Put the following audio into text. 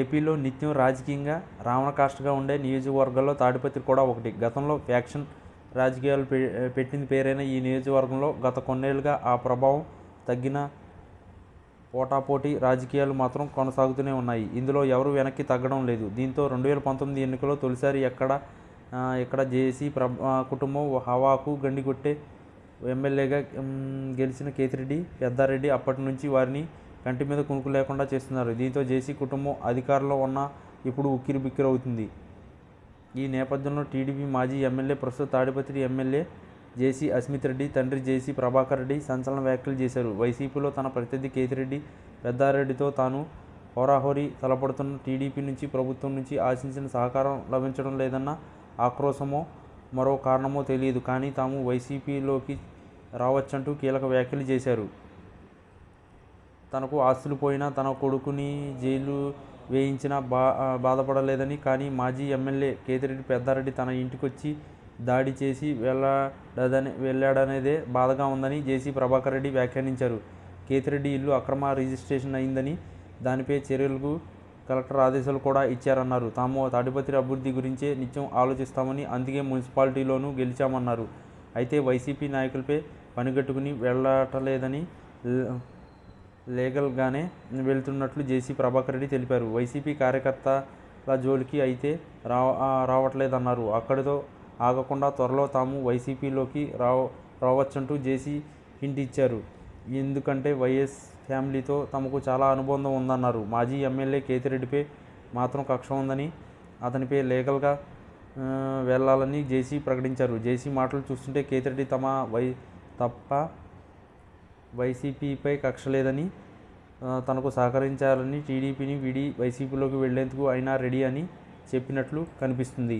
ఏపీలో నిత్యం రాజకీయంగా రావణకాష్టగా ఉండే నియోజకవర్గాల్లో తాడిపత్రి కూడా ఒకటి. గతంలో ఫ్యాక్షన్ రాజకీయాలు పె పెట్టింది పేరైన ఈ నియోజకవర్గంలో గత కొన్నేళ్ళుగా ఆ ప్రభావం తగ్గిన పోటాపోటీ రాజకీయాలు మాత్రం కొనసాగుతూనే ఉన్నాయి. ఇందులో ఎవరు వెనక్కి తగ్గడం లేదు. దీంతో రెండు వేల పంతొమ్మిది ఎన్నికల్లో తొలిసారి ఎక్కడ ఇక్కడ జేసీ ప్రభ కుటుంబం హవాకు గండికొట్టే ఎమ్మెల్యేగా గెలిచిన కేతిరెడ్డి పెద్దారెడ్డి అప్పటి నుంచి వారిని కంటి మీద కునుకు లేకుండా చేస్తున్నారు. దీంతో జేసీ కుటుంబం అధికారంలో ఉన్న ఇప్పుడు ఉక్కిరి బిక్కిరి అవుతుంది ఈ నేపథ్యంలో టీడీపీ మాజీ ఎమ్మెల్యే ప్రస్తుత తాడిపత్రి ఎమ్మెల్యే జేసీ అస్మిత్ రెడ్డి తండ్రి జేసీ ప్రభాకర్ రెడ్డి సంచలన వ్యాఖ్యలు చేశారు. వైసీపీలో తన ప్రత్యర్థి కేతిరెడ్డి పెద్దారెడ్డితో తాను హోరాహోరీ తలపడుతున్న టీడీపీ నుంచి ప్రభుత్వం నుంచి ఆశించిన సహకారం లభించడం లేదన్న ఆక్రోశమో మరో కారణమో తెలియదు. కానీ తాము వైసీపీలోకి రావచ్చంటూ కీలక వ్యాఖ్యలు చేశారు. తనకు ఆస్తులు పోయినా తన కొడుకుని జైలు వేయించినా బా బాధపడలేదని కానీ మాజీ ఎమ్మెల్యే కేతిరెడ్డి పెద్దారెడ్డి తన ఇంటికొచ్చి దాడి చేసి వెళ్ళడదని వెళ్ళాడనేదే బాధగా ఉందని జేసీ ప్రభాకర్ రెడ్డి వ్యాఖ్యానించారు. కేతిరెడ్డి ఇల్లు అక్రమ రిజిస్ట్రేషన్ అయిందని దానిపై చర్యలకు కలెక్టర్ ఆదేశాలు కూడా ఇచ్చారన్నారు. తాము తాడిపత్రి అభివృద్ధి గురించే నిత్యం ఆలోచిస్తామని అందుకే మున్సిపాలిటీలోనూ గెలిచామన్నారు. అయితే వైసీపీ నాయకులపై పనిగట్టుకుని వెళ్ళటలేదని లీగల్గానే వెళ్తున్నట్లు జేసీ ప్రభాకర్ రెడ్డి తెలిపారు. వైసీపీ కార్యకర్తల జోలికి అయితే రా రావట్లేదన్నారు. అక్కడితో ఆగకుండా త్వరలో తాము వైసీపీలోకి రావ రావచ్చంటూ జేసీ హింట్ ఇచ్చారు. ఎందుకంటే వైఎస్ ఫ్యామిలీతో తమకు చాలా అనుబంధం ఉందన్నారు. మాజీ ఎమ్మెల్యే కేతిరెడ్డిపై మాత్రం కక్ష ఉందని అతనిపై లీగల్గా వెళ్ళాలని జేసీ ప్రకటించారు. జేసీ మాటలు చూస్తుంటే కేతిరెడ్డి తమ వై తప్ప వైసీపీపై కక్ష లేదని తనకు సహకరించాలని టీడీపీని విడి వైసీపీలోకి వెళ్ళేందుకు అయినా రెడీ అని చెప్పినట్లు కనిపిస్తుంది.